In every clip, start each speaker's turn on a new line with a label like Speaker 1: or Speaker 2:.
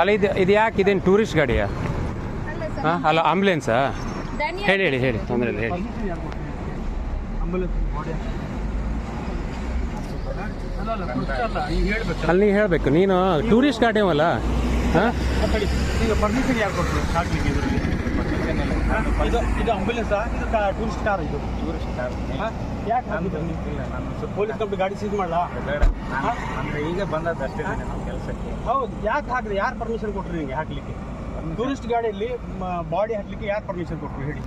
Speaker 1: ಅಲ್ಲ ಇದು ಇದು ಯಾಕೆ? ಇದೇನು ಟೂರಿಸ್ಟ್ ಗಾಡಿಯಾ?
Speaker 2: ಅಲ್ಲ ಸರ್.
Speaker 1: ಹಾಂ ಅಲ್ಲ ಆಂಬುಲೆನ್ಸಾ
Speaker 2: ಧನ್ಯ
Speaker 1: ಹೇಳಿ ಹೇಳಿ ಹೇಳಿ. ತೊಂದರೆ ಇಲ್ಲ ಹೇಳಿ. ಅಲ್ಲಿ ನೀವು ಹೇಳಬೇಕು ನೀನು ಟೂರಿಸ್ಟ್ ಗಾಡಿ ಅವಲ್ಲ ಹಾಂ
Speaker 3: ಇದು ಇದು ಆಂಬುಲೆನ್ಸ್ ಇದು ಟೂರಿಸ್ಟ್ ಕಾರ್ ಇದು.
Speaker 4: ಟೂರಿಸ್ಟ್ ಕಾರ್
Speaker 3: ಯಾಕೆ
Speaker 4: ಬಂದಿದ್ದಿಲ್ಲ ನಾನು
Speaker 3: ಪೊಲೀಸ್ ಕಂಪ್ನಿ ಗಾಡಿ ಸೀಸ್
Speaker 4: ಮಾಡಲ್ಲ ಅಂದ್ರೆ ಈಗ ಬಂದದ್ದು ಅಷ್ಟೇ ನಮ್ಮ ಕೆಲಸಕ್ಕೆ.
Speaker 3: ಹೌದು ಯಾಕೆ ಹಾಕಿದ್ರೆ ಯಾರು ಪರ್ಮಿಷನ್ ಕೊಟ್ಟರು ನಿಮಗೆ ಹಾಕ್ಲಿಕ್ಕೆ? ಟೂರಿಸ್ಟ್ ಗಾಡಿಯಲ್ಲಿ ಬಾಡಿ ಹಾಕ್ಲಿಕ್ಕೆ ಯಾರು ಪರ್ಮಿಷನ್ ಕೊಟ್ಟರು ಹೇಳಿ.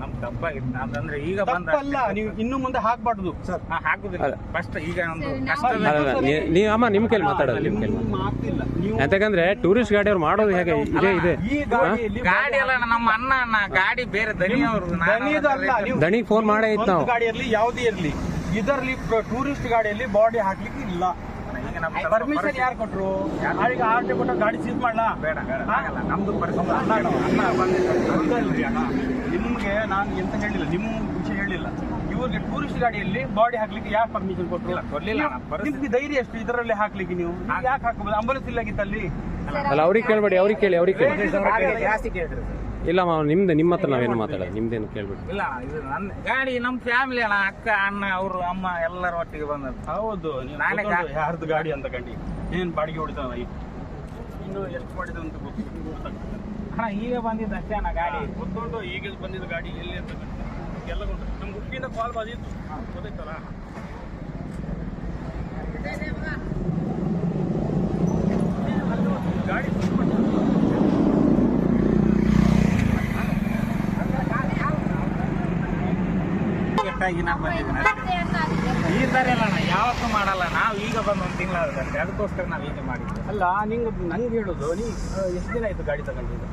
Speaker 4: ನಮ್ ತಪ್ಪಾಗಿತ್ತು ಅದಂದ್ರೆ ಈಗ ಬಂದ
Speaker 3: ತಪ್ಪಲ್ಲ ನೀವು ಇನ್ನು ಮುಂದೆ ಹಾಕ್ಬಾರ್ದು. ಸರ್
Speaker 4: ಹಾಕುದಿಲ್ಲ. ಫಸ್ಟ್ ಈಗ ಒಂದು
Speaker 2: ಸರಿ, ನಾವು-
Speaker 4: ಕಷ್ಟದ
Speaker 1: ಅಲ್ಲ ನೀ- ನೀವು ಅಮ್ಮ ನಿಮ್ಮ ಕೈಲಿ ಮಾತಾಡೋದು. ನಿಮ್ಮ ಕೈಲಿ
Speaker 3: ನೀವು
Speaker 1: ಯಾಕಂದ್ರೆ ಟೂರಿಸ್ಟ್ ಗಾಡಿ ಅವ್ರು ಮಾಡೋದು ಹೇಗೆ? ಇದೆ ಇದೆ.
Speaker 3: ಈ ಗಾಡಿಯಲ್ಲಿ
Speaker 4: ಗಾಡಿ ಅಲ್ಲ ನಮ್ಮ ಅಣ್ಣ ಅಣ್ಣ ಗಾಡಿ ಬೇರೆ ದನಿ ಅವರು
Speaker 3: ದಣಿದು ಅಲ್ಲ ನೀವು
Speaker 1: ದಣಿಗೆ ಫೋನ್ ಮಾಡೇ ಇತ್ತು ನಾವು
Speaker 3: ಸ್ವಂತ ಗಾಡಿ ಇರಲಿ ಯಾವುದೇ ಇರಲಿ. ಇದರಲ್ಲಿ ಟೂರಿಸ್ಟ್ ಗಾಡಿಯಲ್ಲಿ ಬಾಡಿ ಹಾಕ್ಲಿಕ್ಕೆ ಇಲ್ಲ.
Speaker 4: ನಮ್ಮ
Speaker 3: ಪರ್ಮಿಷನ್ ಯಾರು ಕೊಟ್ರು? ಈಗ ಆರ್ಟಿ ಕೊಟ್ಟ ಗಾಡಿ ಸೀಸ್ ಮಾಡ್ಲಾ?
Speaker 4: ಬೇಡ ಬೇಡ ಆಗಲ್ಲ. ನಮ್ದು ಪರಿಸ್ಥಿತಿ
Speaker 3: ನಿಮ್ಗೆ ನಾನು ಎಂತ ಹೇಳಿಲ್ಲ ನಿಮ್ಮ ವಿಷಯ ಹೇಳಿಲ್ಲ. ಇವ್ರಿಗೆ ಟೂರಿಸ್ಟ್ ಗಾಡಿಯಲ್ಲಿ ಬಾಡಿ ಹಾಕ್ಲಿಕ್ಕೆ ಯಾಕೆ ಪರ್ಮಿಷನ್ ಕೊಟ್ಟಿಲ್ಲ
Speaker 4: ಇಲ್ಲ, ಕೊಡ್ಲಿಲ್ಲ
Speaker 3: ನಿಮ್ಗೆ ಧೈರ್ಯ ಎಷ್ಟು ಇದರಲ್ಲಿ ಹಾಕ್ಲಿಕ್ಕೆ ನೀವು? ಯಾಕೆ ಹಾಕಬಹುದು ಅಂಬುಲೆನ್ಸ್ ಇಲ್ಲಾಗಿತ್ತು ಅಲ್ಲಿ
Speaker 1: ಅಲ್ಲ ಅವ್ರಿಗೆ ಕೇಳಬೇಡಿ ಅವ್ರಿಗೆ ಕೇಳಿ ಅವ್ರಿಗೆ ಕೇಳಿ.
Speaker 4: ಜಾಸ್ತಿ ಕೇಳಿದ್ರು.
Speaker 1: ಇಲ್ಲ ಮಾವ ನಿಮ್ದು ನಿಮ್ಮ ಹತ್ರ ನಾವೇನು ಮಾತಾಡೋದು? ನಿಮ್ದೇನು ಕೇಳ್ಬಿಟ್ಟು.
Speaker 4: ಇಲ್ಲ ಇದು ನನ್ನ ಗಾಡಿ ನಮ್ಮ ಫ್ಯಾಮಿಲಿ ಅಣ್ಣ ಅಕ್ಕ ಅಣ್ಣ ಅವರು ಅಮ್ಮ ಎಲ್ಲರ ಒಟ್ಟಿಗೆ ಬಂದದ್ದು.
Speaker 3: ಹೌದು ನೀವು
Speaker 4: ನಾನೇ
Speaker 3: ಯಾರ್ದು ಗಾಡಿ ಅಂತ ಕಂಡಿ. ಏನ್ ಬಾಡಿಗೆ ಹೊಡಿತಾನ ಇನ್ನು ಎಷ್ಟು ಮಾಡಿದ ಅಂತ ಗೊತ್ತು. ಗೊತ್ತಾಗ್ತದೆ.
Speaker 4: ಅಣ್ಣ ಈಗ ಬಂದಿದ್ದು ಅಷ್ಟೇ ಅಣ್ಣ ಗಾಡಿ.
Speaker 3: ಕೂತ್ಕೊಂಡು ಈಗ ಬಂದಿದ್ದ ಗಾಡಿ ಎಲ್ಲಿ ಅಂತ ಕಂಡು. ಎಲ್ಲ ಗೊತ್ತು. ನಮ್ಗೆ ಉಡುಪಿಯಿಂದ ಕಾಲ್ ಬಂದಿತ್ತು. ಗೊತ್ತಾಯ್ತಲ್ಲ ಗಾಡಿ
Speaker 4: ಕೆಟ್ಟಾಗಿ ನಾ ಬಂದಿದ್ದೀನಿ. ಈ ಥರ ಎಲ್ಲ ಯಾವತ್ತೂ ಮಾಡಲ್ಲ. ನಾವು ಈಗ ಬಂದು ಒಂದು ತಿಂಗಳಾಗುತ್ತೆ ಅದಕ್ಕೋಸ್ಕರ ನಾವು ಈಗ ಮಾಡಿದ್ದು
Speaker 3: ಅಲ್ಲ ನಿಂಗೆ ನಂಗೆ ಹೇಳೋದು ನೀ ಎಷ್ಟು ದಿನ ಆಯ್ತು ಗಾಡಿ ತಗೊಂಡಿದ್ದು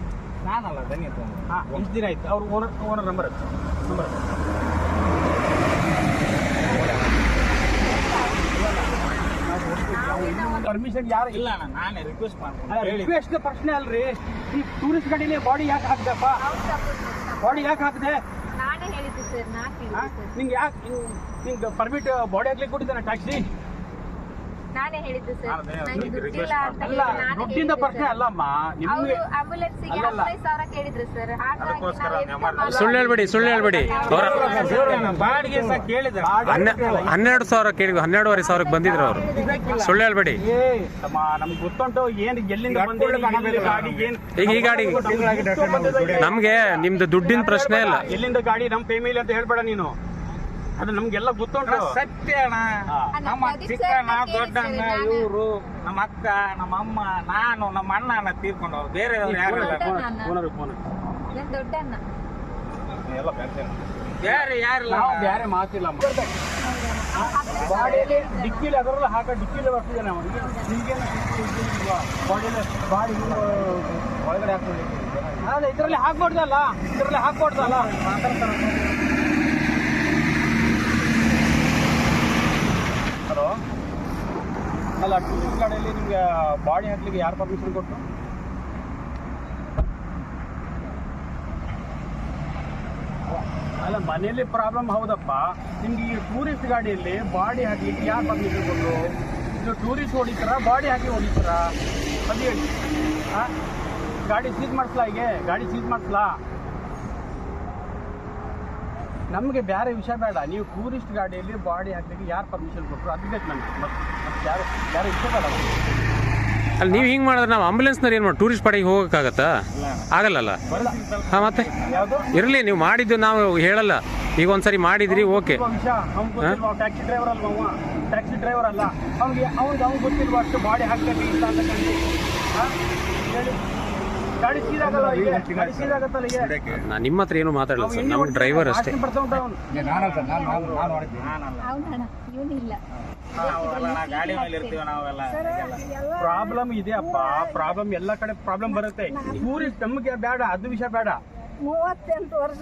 Speaker 4: ನಾನಲ್ಲ ದನಿ
Speaker 3: ಹಾಂ ಒಂದು ದಿನ ಆಯ್ತು? ಅವ್ರು owner owner number number permission ಯಾರು
Speaker 4: ಇಲ್ಲ ಅಣ್ಣ ನಾನೇ ರಿಕ್ವೆಸ್ಟ್ ಮಾಡ್ಕೊಂಡು. ಹೇಳಿ.
Speaker 3: ರಿಕ್ವೆಸ್ಟ್ ಪ್ರಶ್ನೆ ಅಲ್ರಿ. ಈ ಟೂರಿಸ್ಟ್ ಗಾಡಿಲಿ ಬಾಡಿ ಯಾಕೆ ಹಾಕ್ದಪ್ಪ? ಬಾಡಿ ಯಾಕೆ ಹಾಕ್ದೆ? ನಿಂಗೆ ಯಾಕೆ ನಿಂಗೆ ಪರ್ಮಿಟ್ ಬಾಡಿ ಹಾಕ್ಲಿಕ್ಕೆ ಕೊಟ್ಟಿದ್ದಾನೆ ಟ್ಯಾಕ್ಸಿ
Speaker 2: ನಾನೇ ಹೇಳಿದ್ದು ಸರ್.
Speaker 4: ನಾನು ಅದೇ
Speaker 2: ನಂಗೆ
Speaker 4: request
Speaker 2: ದುಡ್ಡಿಲ್ಲ ಅಂತ ಹೇಳಿ ನಾನೇ
Speaker 3: ದುಡ್ಡಿಂದ
Speaker 2: ಹೇಳಿದ್ದು
Speaker 3: ಪ್ರಶ್ನೆ
Speaker 2: ಸರ್.
Speaker 3: ಅಲ್ಲಮ್ಮ ನಿಮ್ಗೆ
Speaker 2: ಅವರು ಆಂಬುಲೆನ್ಸ್ಗೆ
Speaker 3: ಅಲ್ಲಲ್ಲ.
Speaker 2: ಹದಿನೈದು ಸಾವಿರ ಕೇಳಿದ್ರು ಸರ್. ಹಾಗಾಗಿ
Speaker 4: ಅದಕ್ಕೋಸ್ಕರ
Speaker 2: ನಾವು
Speaker 1: ಸುಳ್ಳು ಹೇಳ್ಬೇಡಿ ಸುಳ್ಳು ಹೇಳ್ಬೇಡಿ. ಅವರ
Speaker 4: ಬಾಡಿಗೆ ಸಹ ಕೇಳಿದ್ರೆ.
Speaker 1: ಹನ್ನೆ ಹನ್ನೆರಡು ಸಾವಿರ ಕೇಳಿ ಹನ್ನೆರಡುವರೆ ಸಾವಿರಕ್ಕೆ ಬಂದಿದ್ರು ಅವರು. ಸುಳ್ಳು ಹೇಳ್ಬೇಡಿ.
Speaker 3: ಏ ಅಮ್ಮ ನಮ್ಗೆ ಗೊತ್ತುಂಟು ಏನ್ ಎಲ್ಲಿಂದ ಬಂದೆ ಎಲ್ಲಿಂದ ಗಾಡಿ ಏನ್
Speaker 1: ಈಗ ಈ ಗಾಡಿ ನಮ್ಗೆ ನಿಮ್ದು ದುಡ್ಡಿನ ಪ್ರಶ್ನೆ ಇಲ್ಲ.
Speaker 3: ಎಲ್ಲಿಂದ ಗಾಡಿ ನಮ್ ಫೇಮಿಲಿ ಅಂತ ಹೇಳ್ಬೇಡ ನೀನು. ಅದು ನಮ್ಗೆಲ್ಲ ಗೊತ್ತುಂಟು.
Speaker 4: ಸತ್ಯ ಅಣ್ಣ. ನಮ್ಮ
Speaker 2: ಚಿಕ್ಕಣ್ಣ ದೊಡ್ಡಣ್ಣ
Speaker 4: ಇವರು ನಮ್ಮ ಅಕ್ಕ ನಮ್ಮ ಅಮ್ಮ ನಾನು ನಮ್ಮ ಅಣ್ಣ ಅಣ್ಣ ತೀರ್ಕೊಂಡು ಬೇರೆ ಯಾರು ಬೇರೆ ಯಾರಿಲ್ಲ.
Speaker 3: ಬೇರೆ ಮಾತಿಲ್ಲ ಬಾಡಿಯಲ್ಲಿ ಡಿಕ್ಕಿಲಿ ಅದರಲ್ಲ ಹಾಕ ಡಿಕ್ಕಿಲಿ ಬರ್ತಿದೆ ನಾವು ಈಗೇನು ಬಾಡಿಯಲ್ಲಿ ಬಾಡಿ ಒಳಗಡೆ ಹಾಕ್ಕೊಳ್ಳಿ ಅಲ್ಲ ಇದರಲ್ಲಿ ಹಾಕ್ಬಾರ್ದಲ್ಲ ಇದರಲ್ಲಿ ಹಾಕ್ಬಾರ್ದಲ್ಲ ಹಲೋ ಟೂರಿಸ್ಟ್ ಗಾಡಿಯಲ್ಲಿ ನಿಮಗೆ ಬಾಡಿ ಹಾಕ್ಲಿಕ್ಕೆ ಯಾರು ಪರ್ಮಿಷನ್ ಕೊಟ್ಟು ಅಲ್ಲ, ಮನೆಯಲ್ಲಿ ಪ್ರಾಬ್ಲಮ್ ಹೌದಪ್ಪ. ನಿಮ್ಗೆ ಈ ಟೂರಿಸ್ಟ್ ಗಾಡಿಯಲ್ಲಿ ಬಾಡಿ ಹಾಕ್ಲಿಕ್ಕೆ ಯಾರು ಪರ್ಮಿಷನ್ ಕೊಟ್ಟರು ಇದು ಟೂರಿಸ್ಟ್ ಹೊಡಿತಾರ, ಬಾಡಿ ಹಾಕಿ ಹೊಡಿತಾರ? ಅದು ಹೇಳಿ. ಆ? ಗಾಡಿ ಸೀಸ್ ಮಾಡಿಸ್ಲಾ ಹೀಗೆ? ಗಾಡಿ ಸೀಸ್ ಮಾಡಿಸ್ಲಾ? ನಮಗೆ ಬೇರೆ ವಿಷಯ ಬೇಡ. ನೀವು ಟೂರಿಸ್ಟ್ ಗಾಡಿಯಲ್ಲಿ ಬಾಡಿ ಹಾಕ್ಲಿಕ್ಕೆ ಯಾರು ಪರ್ಮಿಷನ್ ಕೊಟ್ಟರು ಅದು ಬೇಕು ನಮಗೆ. ಯಾರು ಮತ್ತೆ ಯಾರು ಬೇರೆ ವಿಷಯ ಬೇಡ
Speaker 1: ಅಲ್ಲಿ ನೀವು ಹಿಂಗೆ ಮಾಡಿದ್ರೆ ನಾವು ಆಂಬುಲೆನ್ಸ್ನವ್ರು ಏನು ಮಾಡಿ ಟೂರಿಸ್ಟ್ ಪಾಡಿಗೆ ಹೋಗೋಕ್ಕಾಗತ್ತಾ? ಆಗಲ್ಲಲ್ಲ? ಹಾಂ ಮತ್ತೆ? ಇರಲಿ ನೀವು ಮಾಡಿದ್ದು ನಾವು ಹೇಳಲ್ಲ. ಈಗ ಒಂದ್ಸರಿ ಮಾಡಿದ್ರಿ ಓಕೆ.
Speaker 3: ಟ್ಯಾಕ್ಸಿ ಡ್ರೈವರ್ ಅಲ್ವಾ ಟ್ಯಾಕ್ಸಿ ಡ್ರೈವರ್ ಅಲ್ಲ. ಅವ್ನಿಗೆ ಅವ್ನಿಗೆ ಅವ್ನು ಗೊತ್ತಿಲ್ವಾ ಅಷ್ಟು ಬಾಡಿ ಹಾಕ್ಬೇಕು ಇಲ್ಲ ಅಂತ? ಹೇಳಿ.
Speaker 1: ನಾನು ನಿಮ್ಮ ಹತ್ರ ಏನು ಮಾತಾಡಲ್ಲ ಸರ್.
Speaker 3: ಹೊಡಿತಾನೆ,
Speaker 1: ಡ್ರೈವರ್ ಅಷ್ಟೇ.
Speaker 3: ಪ್ರಾಬ್ಲಮ್ ಇದೆ ಅಪ್ಪ ಪ್ರಾಬ್ಲಮ್ ಎಲ್ಲ ಕಡೆ ಪ್ರಾಬ್ಲಮ್ ಬರುತ್ತೆ. ಊರಿ ನಮಗೆ ಬೇಡ ಅದು ವಿಷಯ ಬೇಡ.
Speaker 5: ಮೂವತ್ತೆಂಟು ವರ್ಷ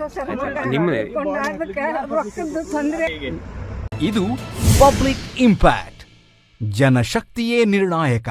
Speaker 5: ತೊಂದರೆ.
Speaker 6: ಇದು ಪಬ್ಲಿಕ್ ಇಂಪ್ಯಾಕ್ಟ್ ಜನಶಕ್ತಿಯೇ ನಿರ್ಣಾಯಕ.